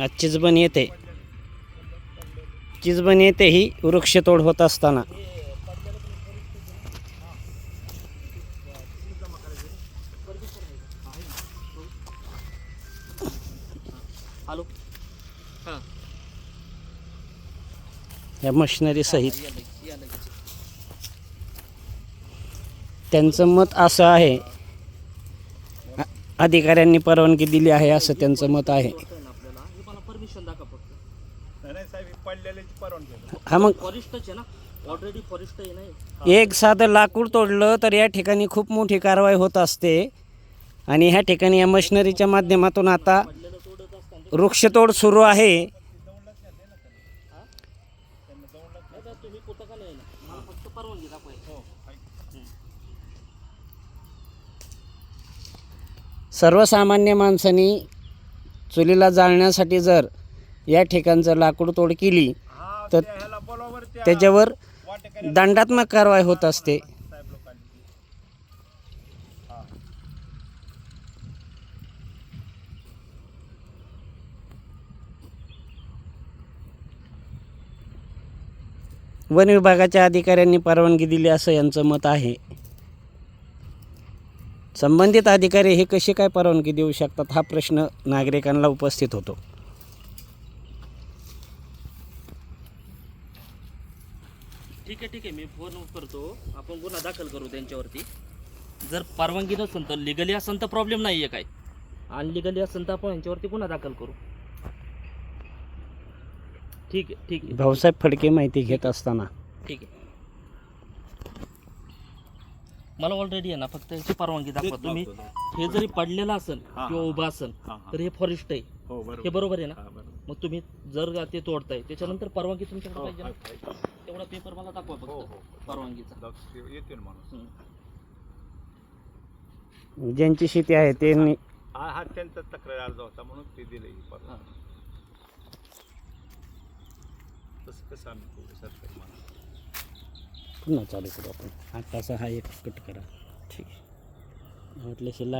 आज चिजबन येते. चिजबन येते ही वृक्षतोड होत असताना. हॅलो. हां. या मशिनरी सहित. त्यांचं मत असं आहे अधिकाऱ्यांनी परवानगी दिली आहे असं त्यांचं मत आहे. एक साधं लाकूड तोडलं तर या ठिकाणी खूप मोठी कारवाई होत असते. आणि ह्या ठिकाणी या मशिनरीच्या माध्यमातून आता वृक्षतोड सुरू आहे. परवानगी दाखवायची सर्वसामान्य माणसांनी चुलीला जाळण्यासाठी जर या ठिकाणचं लाकूड तोड केली तर त्याच्यावर दंडात्मक कारवाई होत असते. वन विभागाच्या अधिकाऱ्यांनी परवानगी दिली असं यांचं मत आहे. संबंधित अधिकारी हे कशी काय परवानगी देऊ शकतात? हा प्रश्न नागरिकांना उपस्थित होतो. ठीक आहे ठीक आहे. मी फोन करतो. आपण गुन्हा दाखल करू त्यांच्यावरती. जर परवानगी नसेल तर लिगली असेल तर प्रॉब्लेम नाही आहे काय अनलिगली असेल तर आपण यांच्यावरती गुन्हा दाखल करू. ठीक आहे ठीक आहे. भाऊसाहेब फडके माहिती घेत असताना. ठीक आहे. मला ऑलरेडी आहे ना फक्त याची परवानगी दाखवा तुम्ही हे जरी पडलेलं असेल किंवा उभं असेल. तर हे फॉरेस्ट आहे हो हे बरोबर आहे ना. मग तुम्ही जर ते तोडताय त्याच्यानंतर परवानगी तुमच्याकडे हो, पाहिजे ना. तेवढा पेपर मला दाखवा हो, हो. फक्त परवानगीचा. ज्यांची शेती आहे ते हा हा त्यांचा तक्रार अर्ज होता म्हणून ते दिले हा. तसं कसं आम्ही करू सरकारी माणूस पुन्हा चालू करू आपण. आता असा हा एक कट करा. ठीक आहे. म्हटलं शिल्ला